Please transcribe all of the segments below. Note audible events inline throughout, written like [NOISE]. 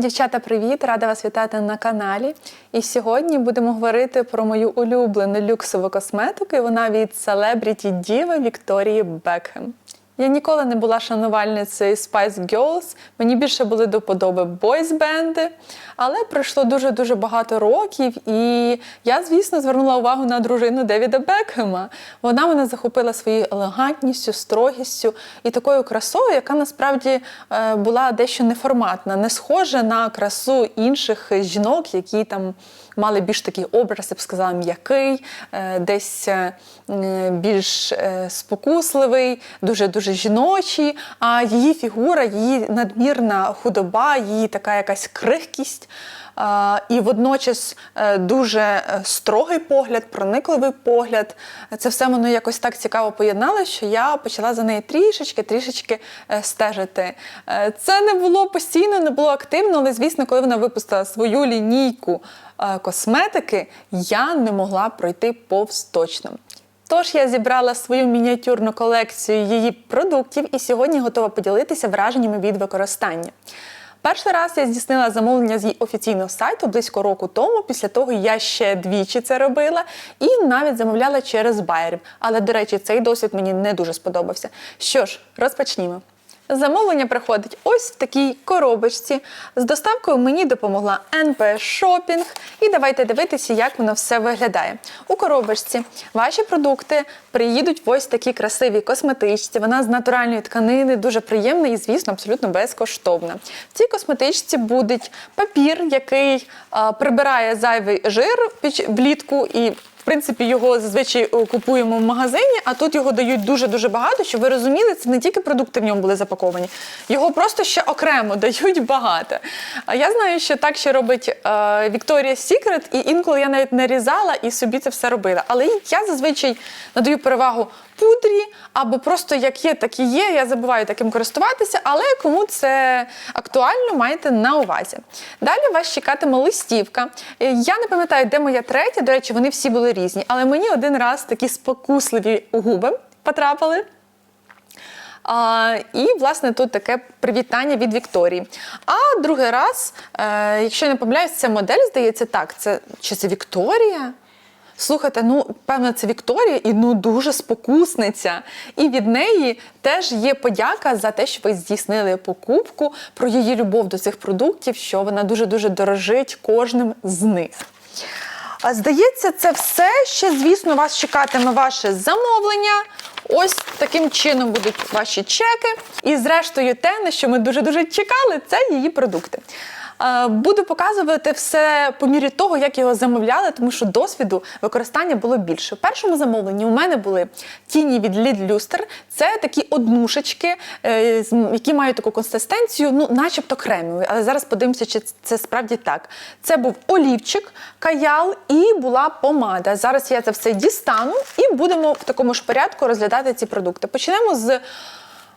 Дівчата, привіт! Рада вас вітати на каналі. І сьогодні будемо говорити про мою улюблену люксову косметику. і Вона від селебріті діви Вікторії Бекхем. Я ніколи не була шанувальницею Spice Girls, мені більше були до подоби бойс-бенди, але пройшло дуже-дуже багато років, і я, звісно, звернула увагу на дружину Девіда Бекхема. Вона мене захопила своєю елегантністю, строгістю і такою красою, яка насправді е, була дещо неформатна, не схожа на красу інших жінок, які там мали більш такий образ, я б сказала, м'який, е, десь е, більш е, спокусливий, дуже-дуже жіночий. А її фігура, її надмірна худоба, її така якась крихкість. І водночас е, дуже е, строгий погляд, проникливий погляд. Це все воно якось так цікаво поєдналося, що я почала за нею трішечки, трішечки е, стежити. Це не було постійно, не було активно, але звісно, коли вона випустила свою лінійку косметики, я не могла пройти повз точно. Тож я зібрала свою мініатюрну колекцію її продуктів і сьогодні готова поділитися враженнями від використання. Перший раз я здійснила замовлення з її офіційного сайту близько року тому. Після того я ще двічі це робила і навіть замовляла через байерів. Але, до речі, цей досвід мені не дуже сподобався. Що ж, розпочнімо. Замовлення приходить ось в такій коробочці. З доставкою мені допомогла НП Шопінг. І давайте дивитися, як воно все виглядає. У коробочці ваші продукти приїдуть в ось такі красиві косметичці. Вона з натуральної тканини, дуже приємна і, звісно, абсолютно безкоштовна. В цій косметичці буде папір, який а, прибирає зайвий жир влітку і принципі, його зазвичай е, купуємо в магазині, а тут його дають дуже-дуже багато, щоб ви розуміли, це не тільки продукти в ньому були запаковані, його просто ще окремо [LAUGHS] дають багато. А я знаю, що так ще робить е, Сікрет, і інколи я навіть нарізала і собі це все робила. Але я зазвичай надаю перевагу пудрі, або просто як є, так і є. Я забуваю таким користуватися, але кому це актуально, маєте на увазі. Далі вас чекатиме листівка. Е, Я не пам'ятаю, де моя третя. До речі, вони всі були різні, але мені один раз такі спокусливі губи потрапили. А, і, власне, тут таке привітання від Вікторії. А другий раз, е, якщо я не помиляюсь, ця модель, здається, так, це чи це Вікторія? Слухайте, ну певно, це Вікторія і ну дуже спокусниця. І від неї теж є подяка за те, що ви здійснили покупку про її любов до цих продуктів, що вона дуже дуже дорожить кожним з них. А здається, це все. Ще, звісно, вас чекатиме ваше замовлення. Ось таким чином будуть ваші чеки. І, зрештою, те, на що ми дуже-дуже чекали, це її продукти. Е, Буду показувати все по мірі того, як його замовляли, тому що досвіду використання було більше. В першому замовленні у мене були тіні від Lid Luster. Це такі однушечки, е, які мають таку консистенцію, ну, начебто кремові. Але зараз подивимося, чи це справді так. Це був олівчик, каял і була помада. Зараз я це все дістану і будемо в такому ж порядку розглядати ці продукти. Почнемо з.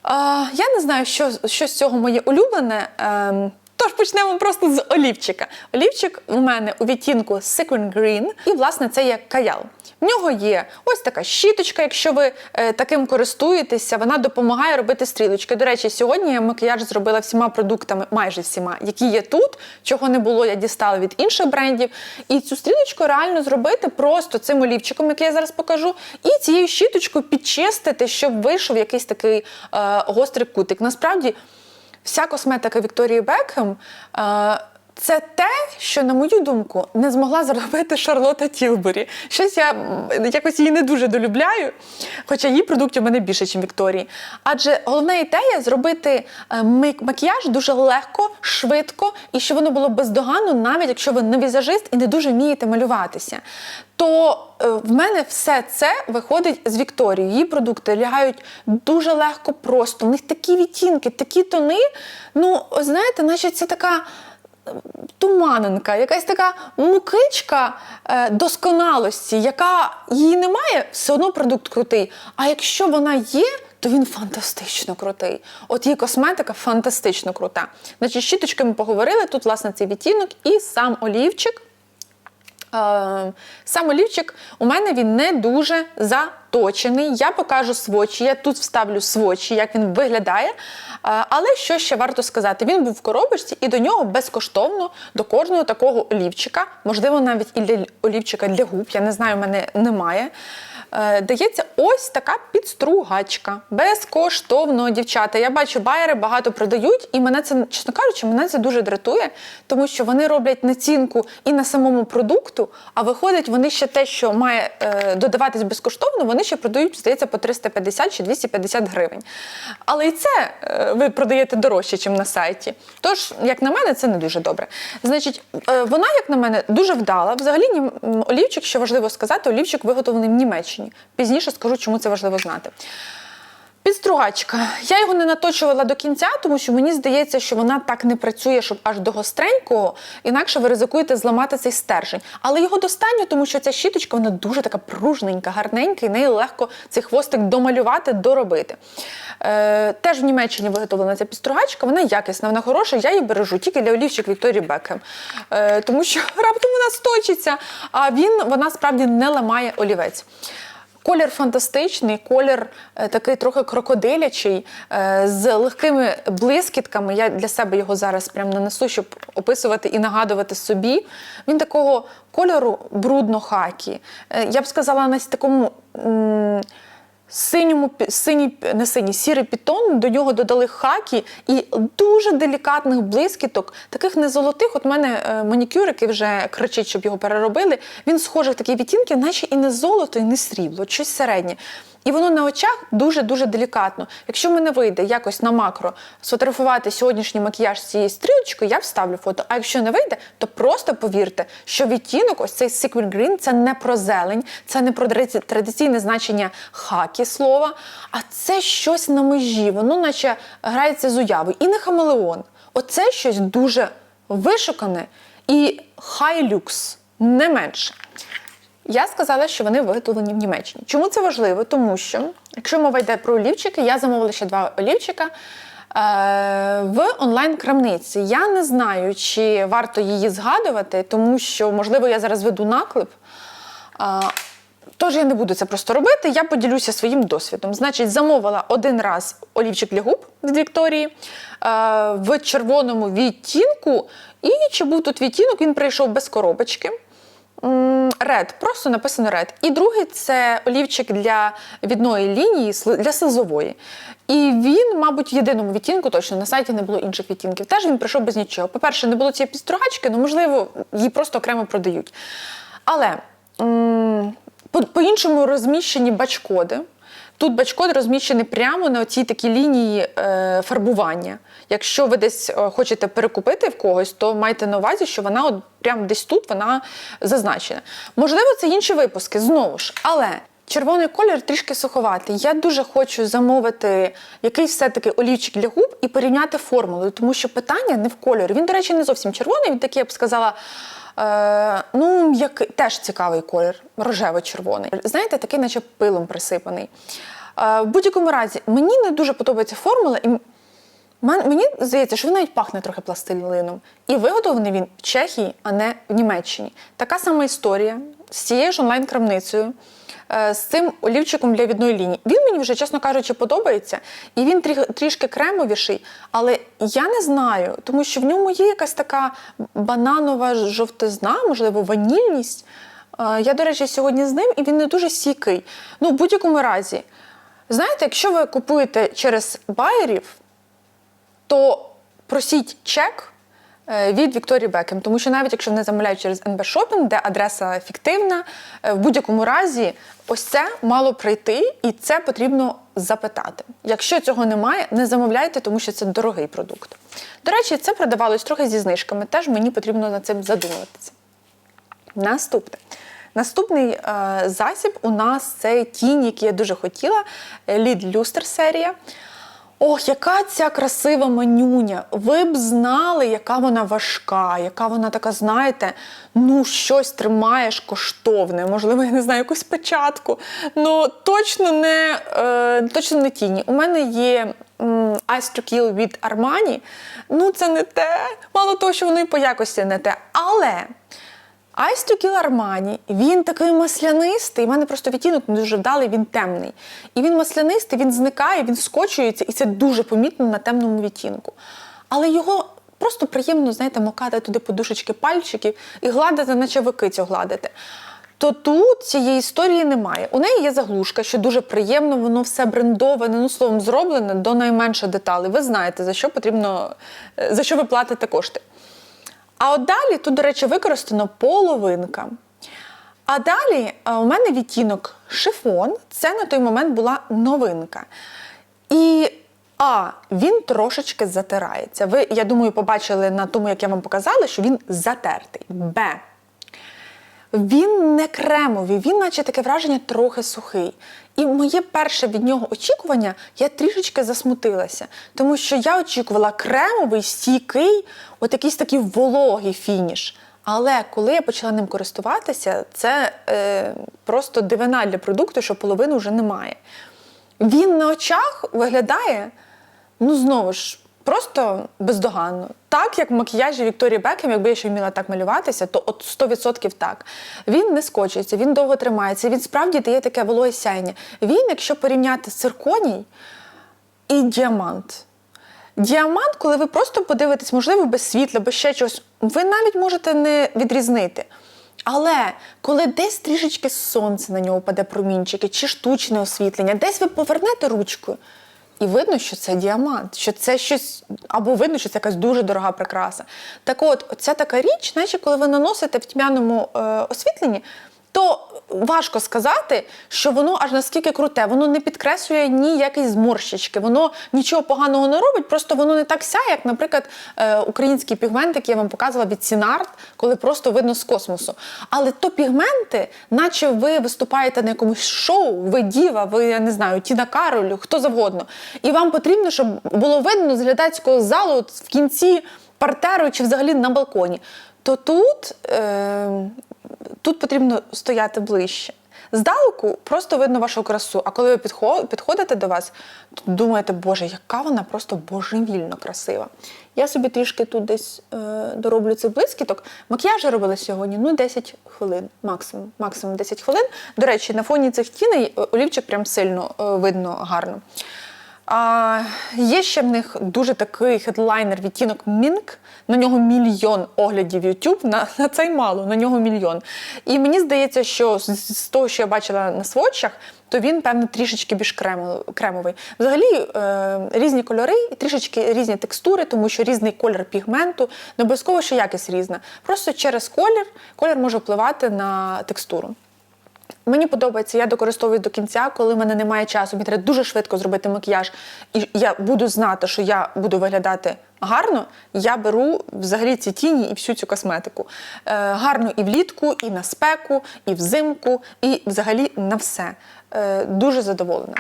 А, я не знаю, що, що з цього моє улюблене. Ем, Тож почнемо просто з олівчика. Олівчик у мене у відтінку Sequin Green, і, власне, це є каял. В нього є ось така щіточка, якщо ви е, таким користуєтеся, вона допомагає робити стрілочки. До речі, сьогодні я макіяж зробила всіма продуктами, майже всіма, які є тут, чого не було, я дістала від інших брендів. І цю стрілочку реально зробити просто цим олівчиком, який я зараз покажу, і цією щіточкою підчистити, щоб вийшов якийсь такий е, гострий кутик. Насправді. Вся косметика Вікторії Бекхем е, це те, що, на мою думку, не змогла зробити Шарлота Тілбері. Щось я якось її не дуже долюбляю, хоча її продуктів у мене більше, ніж Вікторії. Адже головна ідея зробити е, мак- макіяж дуже легко, швидко і щоб воно було бездоганно, навіть якщо ви не візажист і не дуже вмієте малюватися. То е, в мене все це виходить з Вікторії. Її продукти лягають дуже легко, просто. У них такі відтінки, такі тони. Ну, знаєте, наче це така туманинка, якась така мукичка е, досконалості, яка її немає, все одно продукт крутий. А якщо вона є, то він фантастично крутий. От її косметика фантастично крута. Значить, щіточки ми поговорили. Тут, власне, цей відтінок і сам олівчик. Е, Сам олівчик у мене він не дуже заточений. Я покажу свочі. Я тут вставлю свочі, як він виглядає. Е, Але що ще варто сказати? Він був в коробочці, і до нього безкоштовно до кожного такого олівчика, можливо, навіть і для олівчика для губ. Я не знаю, в мене немає. Е, Дається ось така підстругачка. Безкоштовно, дівчата. Я бачу, байери багато продають, і мене це, чесно кажучи, мене це дуже дратує, тому що вони роблять націнку і на самому продукту, а виходить, вони ще те, що має е, додаватись безкоштовно, вони ще продають, здається, по 350 чи 250 гривень. Але і це е, ви продаєте дорожче, ніж на сайті. Тож, як на мене, це не дуже добре. Значить, вона, як на мене, дуже вдала. Взагалі, олівчик, що важливо сказати, олівчик виготовлений в Німеччині. Пізніше скажу, чому це важливо знати. Підстругачка. Я його не наточувала до кінця, тому що мені здається, що вона так не працює, щоб аж до гостренького, інакше ви ризикуєте зламати цей стержень. Але його достатньо, тому що ця щіточка вона дуже така пружненька, гарненька, і нею легко цей хвостик домалювати, доробити. Е, теж в Німеччині виготовлена ця підстругачка, вона якісна, вона хороша. Я її бережу тільки для олівчик Вікторії Бекхем. Е, тому що [LAUGHS] раптом вона сточиться, а він вона справді не ламає олівець. Колір фантастичний, колір е, такий трохи крокодилячий, е, з легкими блискітками. Я для себе його зараз прям нанесу, щоб описувати і нагадувати собі. Він такого кольору брудно-хакі. Е, я б сказала, на такому. Синьому синій, не синій, сірий пітон, до нього додали хакі і дуже делікатних блискіток, таких не золотих. От мене е, манікюр, який вже кричить, щоб його переробили. Він схожий в такі відтінки, наче і не золото, і не срібло, щось середнє. І воно на очах дуже-дуже делікатно. Якщо мене вийде якось на макро сфотографувати сьогоднішній макіяж з цією стрілочкою, я вставлю фото. А якщо не вийде, то просто повірте, що відтінок, ось цей Sequin Green, це не про зелень, це не про традиційне значення хакі слова, а це щось на межі, воно наче грається з уявою. І не хамелеон. Оце щось дуже вишукане і хай люкс, не менше. Я сказала, що вони виготовлені в Німеччині. Чому це важливо? Тому що, якщо мова йде про олівчики, я замовила ще два олівчика. е, В онлайн-крамниці я не знаю, чи варто її згадувати, тому що, можливо, я зараз веду наклеп. Тож я не буду це просто робити, я поділюся своїм досвідом. Значить, замовила один раз олівчик для губ від Вікторії е, в червоному відтінку. І чи був тут відтінок, він прийшов без коробочки. Ред, просто написано ред. І другий це олівчик для відної лінії, для слизової. І він, мабуть, в єдиному відтінку, точно на сайті не було інших відтінків. Теж він прийшов без нічого. По-перше, не було цієї підстругачки, ну можливо, її просто окремо продають. Але по-іншому розміщені бачкоди. Тут бачкод розміщений прямо на цій такій лінії е, фарбування. Якщо ви десь е, хочете перекупити в когось, то майте на увазі, що вона от прямо десь тут вона зазначена. Можливо, це інші випуски знову ж, але. Червоний колір трішки суховатий. Я дуже хочу замовити якийсь все-таки олівчик для губ і порівняти формулу, тому що питання не в кольорі. Він, до речі, не зовсім червоний, він такий, я б сказала, е, ну, як теж цікавий колір, рожево-червоний. Знаєте, такий, наче пилом присипаний. Е, в будь-якому разі, мені не дуже подобається формула, і Мені здається, що він навіть пахне трохи пластилином. І виготовлений він в Чехії, а не в Німеччині. Така сама історія з цією ж онлайн-крамницею, з цим олівчиком для відної лінії. Він мені вже, чесно кажучи, подобається. І він трішки кремовіший, але я не знаю, тому що в ньому є якась така бананова жовтизна, можливо, ванільність. Е, Я, до речі, сьогодні з ним, і він не дуже сікий. Ну, в будь-якому разі, знаєте, якщо ви купуєте через байерів, то просіть чек е, від Вікторії Бекем, тому що навіть якщо вони замовляють через НБ Shopping, де адреса фіктивна, е, в будь-якому разі ось це мало прийти, і це потрібно запитати. Якщо цього немає, не замовляйте, тому що це дорогий продукт. До речі, це продавалось трохи зі знижками. Теж мені потрібно над цим задумуватися. Наступне. Наступний е, засіб у нас це тінь, який я дуже хотіла. Лід Люстер серія. Ох, яка ця красива манюня! Ви б знали, яка вона важка, яка вона така, знаєте, ну щось тримаєш коштовне, можливо, я не знаю, якусь печатку. Ну точно не, е, точно не тіні. У мене є м, Ice to Kill від Armani. Ну, це не те. Мало того, що воно і по якості не те. Але Eyes to він такий маслянистий. У мене просто відтінок не дуже вдалий, він темний. І він маслянистий, він зникає, він скочується, і це дуже помітно на темному відтінку. Але його просто приємно, знаєте, макати туди подушечки пальчиків і гладити, наче ви кицю гладите. То тут цієї історії немає. У неї є заглушка, що дуже приємно, воно все брендоване, ну словом, зроблене до найменшої деталі. Ви знаєте, за що потрібно, е, за що ви платите кошти. А от далі тут, до речі, використано половинка. А далі у мене відтінок шифон. Це на той момент була новинка. І А, він трошечки затирається. Ви, я думаю, побачили на тому, як я вам показала, що він затертий. Б. Він не кремовий, він, наче таке враження, трохи сухий. І моє перше від нього очікування, я трішечки засмутилася, тому що я очікувала кремовий, стійкий, от якийсь такий вологий фініш. Але коли я почала ним користуватися, це е, просто дивина для продукту, що половини вже немає. Він на очах виглядає, ну знову ж, просто бездоганно. Так, як в макіяжі Вікторії Бекхем, якби я ще вміла так малюватися, то от 100% так. Він не скочується, він довго тримається, він справді дає таке вологе сяєння. Він, якщо порівняти з цирконій і діамант. Діамант, коли ви просто подивитесь, можливо, без світла, без ще чогось, ви навіть можете не відрізнити. Але коли десь трішечки сонце на нього паде промінчики, чи штучне освітлення, десь ви повернете ручкою, і видно, що це діамант, що це щось, або видно, що це якась дуже дорога прикраса. Так от, ця така річ, наче коли ви наносите в тьмяному е, освітленні, то важко сказати, що воно аж наскільки круте, воно не підкреслює ніякої зморщички, воно нічого поганого не робить, просто воно не так сяє, як, наприклад, е, український пігмент, який я вам показувала від Сінарт, коли просто видно з космосу. Але то пігменти, наче ви виступаєте на якомусь шоу, ви діва, ви я не знаю, Тіна Каролю, хто завгодно. І вам потрібно, щоб було видно з глядацького залу в кінці партеру чи взагалі на балконі. То тут. Е, тут потрібно стояти ближче. Здалеку просто видно вашу красу, а коли ви підходите до вас, то думаєте, боже, яка вона просто божевільно красива. Я собі трішки тут десь е, дороблю цих блискіток. Макіяж я робила сьогодні ну 10 хвилин, максимум, максимум 10 хвилин. До речі, на фоні цих тіней е, олівчик прям сильно е, видно гарно. А, є ще в них дуже такий хедлайнер відтінок Mink. На нього мільйон оглядів YouTube, на, на цей мало, на нього мільйон. І мені здається, що з, з того, що я бачила на сводчах, то він, певно, трішечки більш кремо- кремовий. Взагалі е, різні кольори і трішечки різні текстури, тому що різний колір пігменту, не обов'язково, що якість різна. Просто через колір колір може впливати на текстуру. Мені подобається, я докористовую до кінця, коли в мене немає часу. Мені треба дуже швидко зробити макіяж, і я буду знати, що я буду виглядати гарно. Я беру взагалі ці тіні і всю цю косметику. Е, гарно і влітку, і на спеку, і взимку, і взагалі на все. Е, дуже задоволена.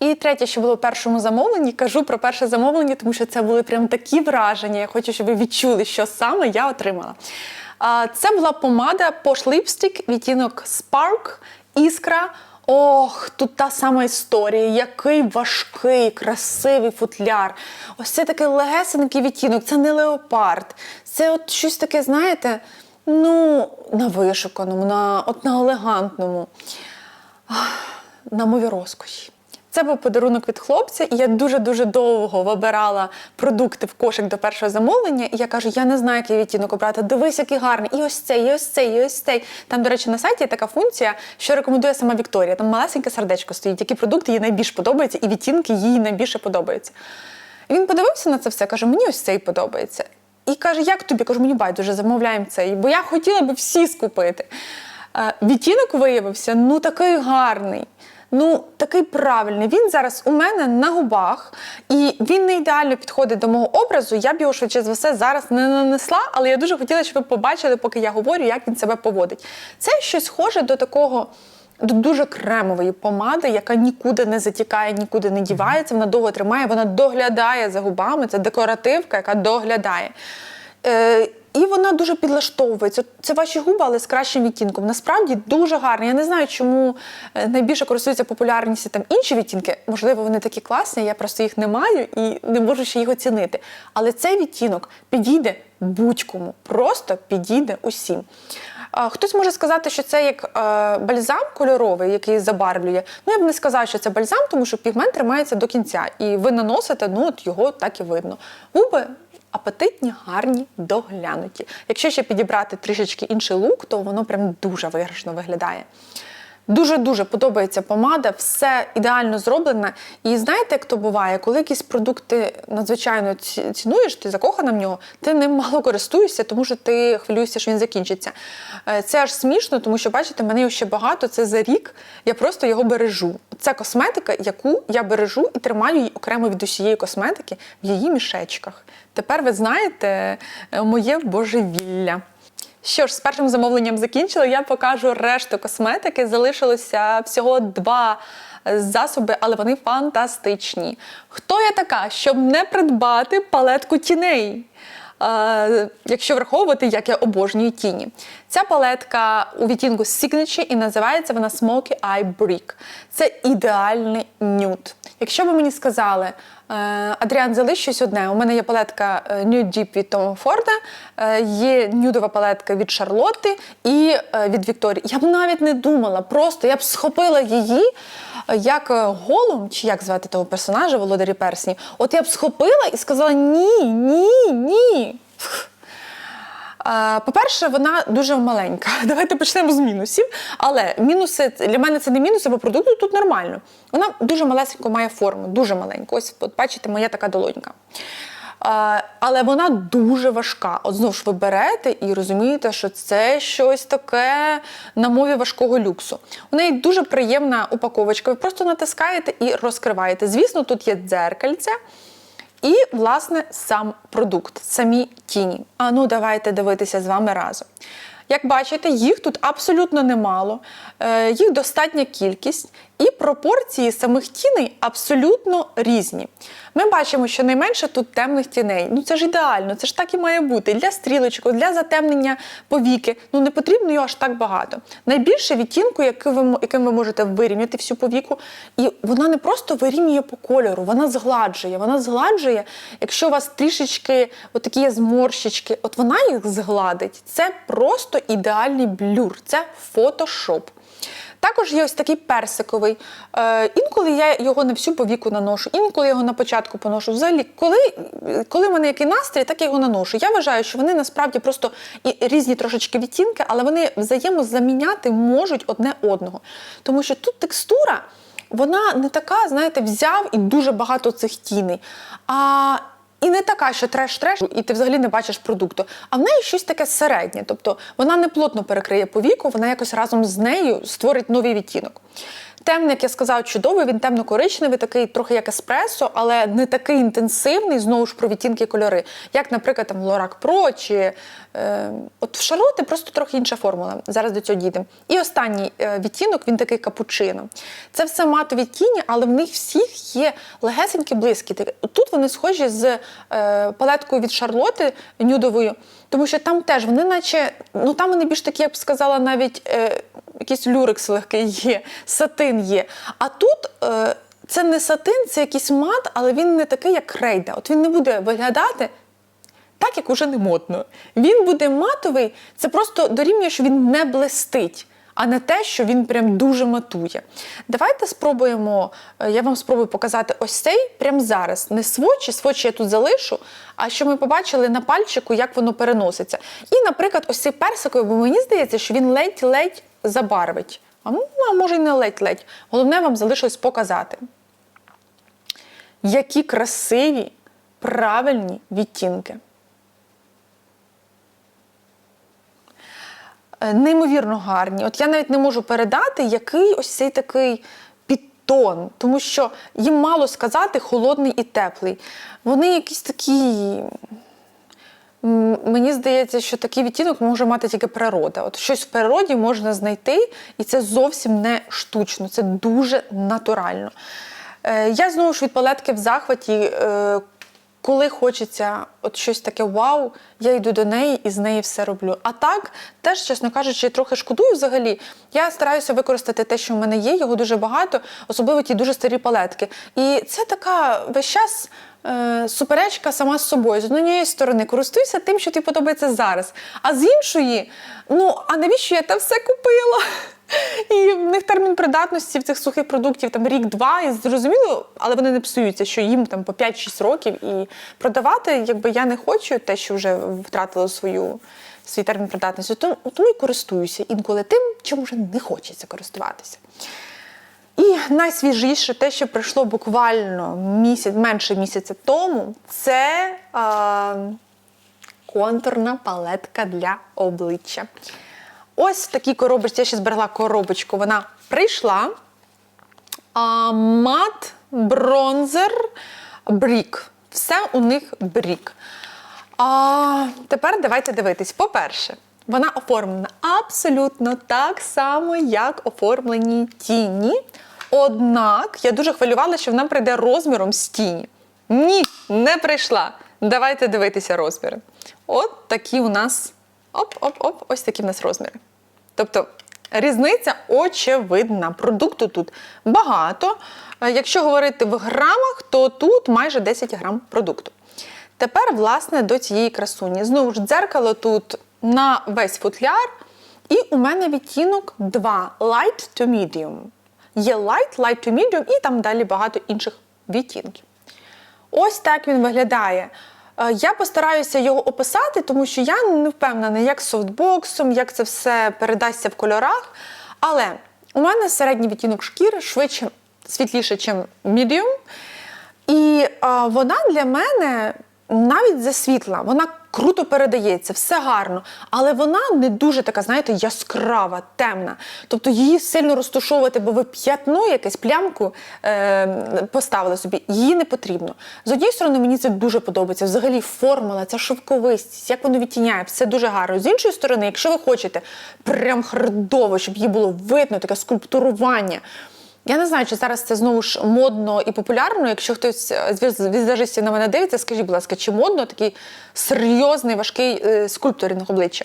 І третє, що було в першому замовленні, кажу про перше замовлення, тому що це були прям такі враження. Я хочу, щоб ви відчули, що саме я отримала. Це була помада Posh Lipstick, відтінок Spark, іскра. Ох, тут та сама історія, який важкий, красивий футляр. Ось це такий легесенький відтінок, це не леопард. Це от щось таке, знаєте, ну, на вишуканому, на, от на елегантному на мові розкоші. Це був подарунок від хлопця, і я дуже-дуже довго вибирала продукти в кошик до першого замовлення. І я кажу, я не знаю, який відтінок обрати. Дивись, який гарний. І ось цей, і ось цей, і ось цей. Там, до речі, на сайті є така функція, що рекомендує сама Вікторія. Там малесеньке сердечко стоїть, які продукти їй найбільш подобаються, і відтінки їй найбільше подобаються. І він подивився на це все, каже: мені ось цей подобається. І каже, як тобі? Кажу, мені байдуже, замовляємо цей, бо я хотіла би всі скупити. Е, Відтінок виявився ну такий гарний. Ну, такий правильний. Він зараз у мене на губах, і він не ідеально підходить до мого образу. Я б його швидше за все зараз не нанесла, але я дуже хотіла, щоб ви побачили, поки я говорю, як він себе поводить. Це щось схоже до такого. До дуже кремової помади, яка нікуди не затікає, нікуди не дівається, вона довго тримає, вона доглядає за губами. Це декоративка, яка доглядає. Е, і вона дуже підлаштовується. Це ваші губи, але з кращим відтінком. Насправді дуже гарно. Я не знаю, чому е, найбільше користуються популярністю там інші відтінки. Можливо, вони такі класні, я просто їх не маю і не можу ще їх оцінити. Але цей відтінок підійде будь-кому, просто підійде усім. Хтось може сказати, що це як е, бальзам кольоровий, який забарвлює. Ну, я б не сказала, що це бальзам, тому що пігмент тримається до кінця. І ви наносите, ну от його так і видно. Губи апетитні, гарні, доглянуті. Якщо ще підібрати трішечки інший лук, то воно прям дуже виграшно виглядає. Дуже-дуже подобається помада, все ідеально зроблено. І знаєте, як то буває, коли якісь продукти надзвичайно цінуєш, ти закохана в нього, ти ним мало користуєшся, тому що ти хвилюєшся, що він закінчиться. Е, Це аж смішно, тому що, бачите, мене його ще багато, це за рік. Я просто його бережу. Це косметика, яку я бережу і тримаю її окремо від усієї косметики в її мішечках. Тепер ви знаєте е, моє божевілля. Що ж, з першим замовленням закінчила, я покажу решту косметики. Залишилося всього два е, засоби, але вони фантастичні. Хто я така, щоб не придбати палетку тіней? Якщо враховувати, як я обожнюю тіні. Ця палетка у відтінку Signature і називається вона Smoky Eye Brick. Це ідеальний нюд. Якщо б мені сказали, е, Адріан, залиш щось одне. У мене є палетка е, Nude Deep від Тома Форда, е, є нюдова палетка від Шарлотти і від Вікторії. Я б навіть не думала, просто я б схопила її як голом, голум, чи як звати того персонажа Володарі Персні. От я б схопила і сказала ні, ні, ні. Е, По-перше, вона дуже маленька. [LAUGHS] Давайте почнемо з мінусів. Але мінуси для мене це не мінуси, бо продукту тут нормально. Вона дуже малесенько має форму, дуже маленьку. Ось, от бачите, моя така долонька. Але вона дуже важка. От знову ж ви берете і розумієте, що це щось таке на мові важкого люксу. У неї дуже приємна упаковочка. Ви просто натискаєте і розкриваєте. Звісно, тут є дзеркальце. І, власне, сам продукт, самі тіні. А ну, давайте дивитися з вами разом. Як бачите, їх тут абсолютно немало, е, їх достатня кількість, і пропорції самих тіней абсолютно різні. Ми бачимо, що найменше тут темних тіней. Ну це ж ідеально, це ж так і має бути. Для стрілочок, для затемнення повіки. Ну не потрібно його аж так багато. Найбільше відтінку, який ви, яким ви можете вирівняти всю повіку, і вона не просто вирівнює по кольору, вона згладжує. Вона згладжує, якщо у вас трішечки отакі є зморщички, от вона їх згладить. Це просто ідеальний блюр, це фотошоп. Також є ось такий персиковий. Е, інколи я його не всю повіку наношу, інколи я його на початку поношу. Взагалі, коли, коли в мене який настрій, так я його наношу. Я вважаю, що вони насправді просто і різні трошечки відтінки, але вони взаємозаміняти можуть одне одного. Тому що тут текстура, вона не така, знаєте, взяв і дуже багато цих тіней. А і не така, що треш-треш, і ти взагалі не бачиш продукту. А в неї щось таке середнє. Тобто вона не плотно перекриє повіку, вона якось разом з нею створить новий відтінок. Темний, як я сказав, чудовий, він темно-коричневий, такий трохи як еспресо, але не такий інтенсивний, знову ж про відтінки кольори, як, наприклад, там Lorac Pro чи е, от в Шарлоти просто трохи інша формула. Зараз до цього дійдемо. І останній е, відтінок він такий капучино. Це все матові тіні, але в них всіх є легесенькі блиски. Тут вони схожі з е, палеткою від Шарлоти нюдовою, тому що там теж вони, наче, ну там вони більш такі, я б сказала, навіть. Е, якийсь люрекс легкий є, сатин є. А тут е, це не сатин, це якийсь мат, але він не такий, як крейда. От він не буде виглядати так, як уже не модно. Він буде матовий, це просто дорівнює, що він не блистить. А не те, що він прям дуже матує. Давайте спробуємо, е, я вам спробую показати ось цей прямо зараз. Не свочі, свочі я тут залишу, а що ми побачили на пальчику, як воно переноситься. І, наприклад, ось цей персиковий, бо мені здається, що він ледь-ледь забарвить. А ну, а може й не ледь-ледь. Головне вам залишилось показати. Які красиві, правильні відтінки. Неймовірно гарні. От я навіть не можу передати, який ось цей такий підтон, тому що їм мало сказати холодний і теплий. Вони якісь такі. Мені здається, що такий відтінок може мати тільки природа. От щось в природі можна знайти, і це зовсім не штучно, це дуже натурально. Е, Я знову ж від палетки в захваті. Коли хочеться от щось таке вау, я йду до неї і з неї все роблю. А так, теж, чесно кажучи, трохи шкодую взагалі. Я стараюся використати те, що в мене є, його дуже багато, особливо ті дуже старі палетки. І це така весь час. е, Суперечка сама з собою. З однієї сторони, користуйся тим, що тобі подобається зараз. А з іншої, ну а навіщо я те все купила? І в них термін придатності в цих сухих продуктів там рік-два, і зрозуміло, але вони не псуються, що їм там по 5-6 років і продавати, якби я не хочу те, що вже втратило свою свій термін придатності, тому, тому і користуюся інколи тим, чим вже не хочеться користуватися. І найсвіжіше, те, що прийшло буквально місяць, менше місяця тому, це е, контурна палетка для обличчя. Ось в такій коробочці, я ще зберегла коробочку, вона прийшла. Мат, бронзер, брік. Все у них брік. А, тепер давайте дивитись. По-перше, вона оформлена абсолютно так само, як оформлені тіні. Однак я дуже хвилювала, що вона прийде розміром з тіні. Ні, не прийшла. Давайте дивитися розміри. От такі у нас оп-оп-оп, ось такі в нас розміри. Тобто різниця очевидна. Продукту тут багато. Е, Якщо говорити в грамах, то тут майже 10 грам продукту. Тепер, власне, до цієї красуні. Знову ж дзеркало тут на весь футляр. І у мене відтінок 2 light to medium. Є light, light to medium і там далі багато інших відтінків. Ось так він виглядає. Е, Я постараюся його описати, тому що я не впевнена, як з софтбоксом, як це все передасться в кольорах. Але у мене середній відтінок шкіри швидше світліше, ніж medium. І а, вона для мене навіть засвітла, вона круто передається, все гарно, але вона не дуже така, знаєте, яскрава, темна. Тобто її сильно розташовувати, бо ви п'ятно, якесь плямку е, поставили собі, її не потрібно. З однієї сторони, мені це дуже подобається. Взагалі формула, ця шовковистість, як воно відтіняє, все дуже гарно. З іншої сторони, якщо ви хочете прям хардово, щоб її було видно, таке скульптурування. Я не знаю, чи зараз це знову ж модно і популярно. Якщо хтось з віз- візажистів на мене дивиться, скажіть, будь ласка, чи модно такий серйозний важкий е, скульпторинг обличчя?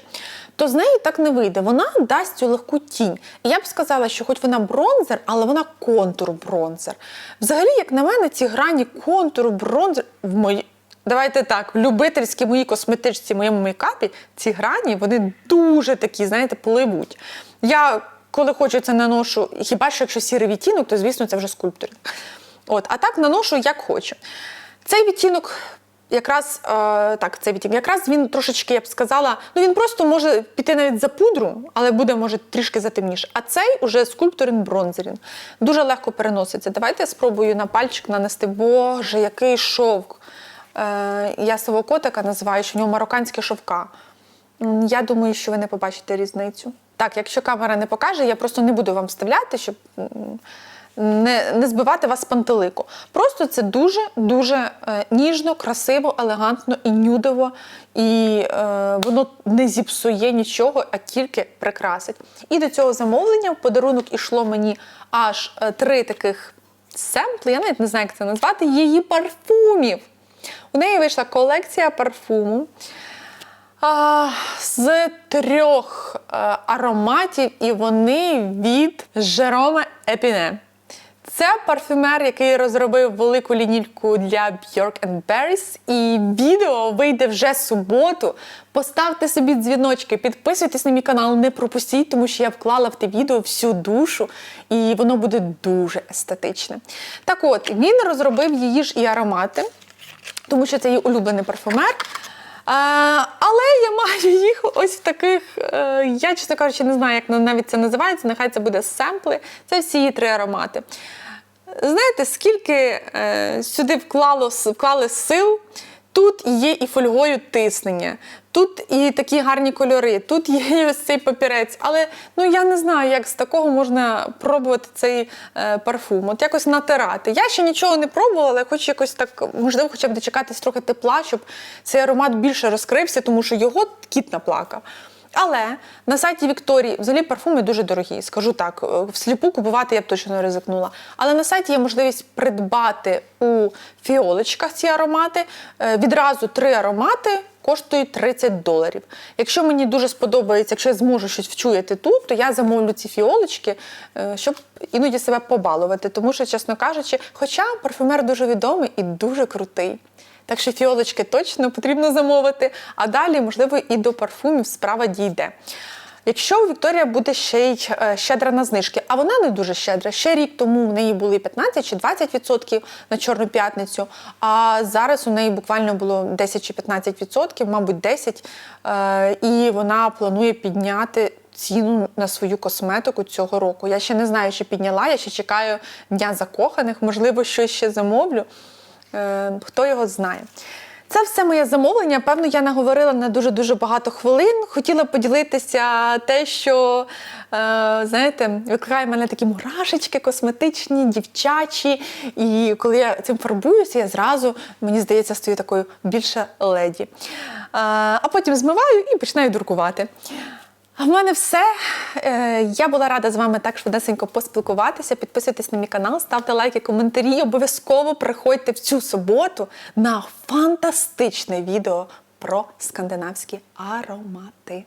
То з неї так не вийде. Вона дасть цю легку тінь. І я б сказала, що хоч вона бронзер, але вона контур бронзер. Взагалі, як на мене, ці грані контуру бронзер в мої. Давайте так, в любительській моїй косметичці, моєму мейкапі, ці грані вони дуже такі, знаєте, пливуть. Я коли хочу це наношу, хіба що якщо сірий відтінок, то звісно це вже скульпторинг. От, а так наношу як хочу. Цей відтінок. Якраз е, так, цей відтінок. Якраз він трошечки, я б сказала, ну він просто може піти навіть за пудру, але буде може трішки затемніше. А цей уже скульпторин бронзерін. Дуже легко переноситься. Давайте я спробую на пальчик нанести. Боже, який шовк. Е, я свого котика називаю, що в нього марокканські шовка. Я думаю, що ви не побачите різницю. Так, якщо камера не покаже, я просто не буду вам вставляти, щоб не, не збивати вас з пантелику. Просто це дуже-дуже е, ніжно, красиво, елегантно і нюдово, і е, воно не зіпсує нічого, а тільки прикрасить. І до цього замовлення в подарунок ішло мені аж е, три таких семпли, я навіть не знаю, як це назвати, її парфумів. У неї вийшла колекція парфуму. З трьох е, ароматів, і вони від Жероме Епіне. Це парфюмер, який розробив велику лінійку для Bjork Barris. І відео вийде вже суботу. Поставте собі дзвіночки, підписуйтесь на мій канал, не пропустіть, тому що я вклала в те відео всю душу, і воно буде дуже естетичне. Так от, він розробив її ж і аромати, тому що це її улюблений парфюмер. Е, але я маю їх ось в таких. е, я, чесно кажучи, не знаю, як навіть це називається. Нехай це буде семпли. Це всі її три аромати. Знаєте, скільки е, сюди вклало, вклали сил? Тут є і фольгою тиснення, тут і такі гарні кольори, тут є ось цей папірець. Але ну я не знаю, як з такого можна пробувати цей е, парфум. От якось натирати. Я ще нічого не пробувала, але хочу якось так, можливо, хоча б дочекатись трохи тепла, щоб цей аромат більше розкрився, тому що його кіт наплакав. Але на сайті Вікторії взагалі парфуми дуже дорогі. Скажу так, е, всліпу купувати я б точно не ризикнула. Але на сайті є можливість придбати у фіолочках ці аромати. Е, Відразу три аромати коштують 30 доларів. Якщо мені дуже сподобається, якщо я зможу щось вчуяти тут, то я замовлю ці фіолочки, е, щоб іноді себе побалувати. Тому що, чесно кажучи, хоча парфюмер дуже відомий і дуже крутий. Так що фіолочки точно потрібно замовити, а далі, можливо, і до парфумів справа дійде. Якщо Вікторія буде ще й е, щедра на знижки, а вона не дуже щедра. Ще рік тому в неї були 15 чи 20% на Чорну п'ятницю, а зараз у неї буквально було 10 чи 15%, мабуть, 10%. Е, І вона планує підняти ціну на свою косметику цього року. Я ще не знаю, чи підняла, я ще чекаю Дня закоханих, можливо, щось ще замовлю. Е, Хто його знає. Це все моє замовлення. Певно, я наговорила на дуже-дуже багато хвилин. Хотіла поділитися те, що, е, знаєте, викликає мене такі мурашечки косметичні, дівчачі. І коли я цим фарбуюся, я зразу, мені здається, стою такою більше леді. Е, а потім змиваю і починаю дуркувати. А в мене все. Е, Я була рада з вами так швидесенько поспілкуватися. Підписуйтесь на мій канал, ставте лайки, коментарі. Обов'язково приходьте в цю суботу на фантастичне відео про скандинавські аромати.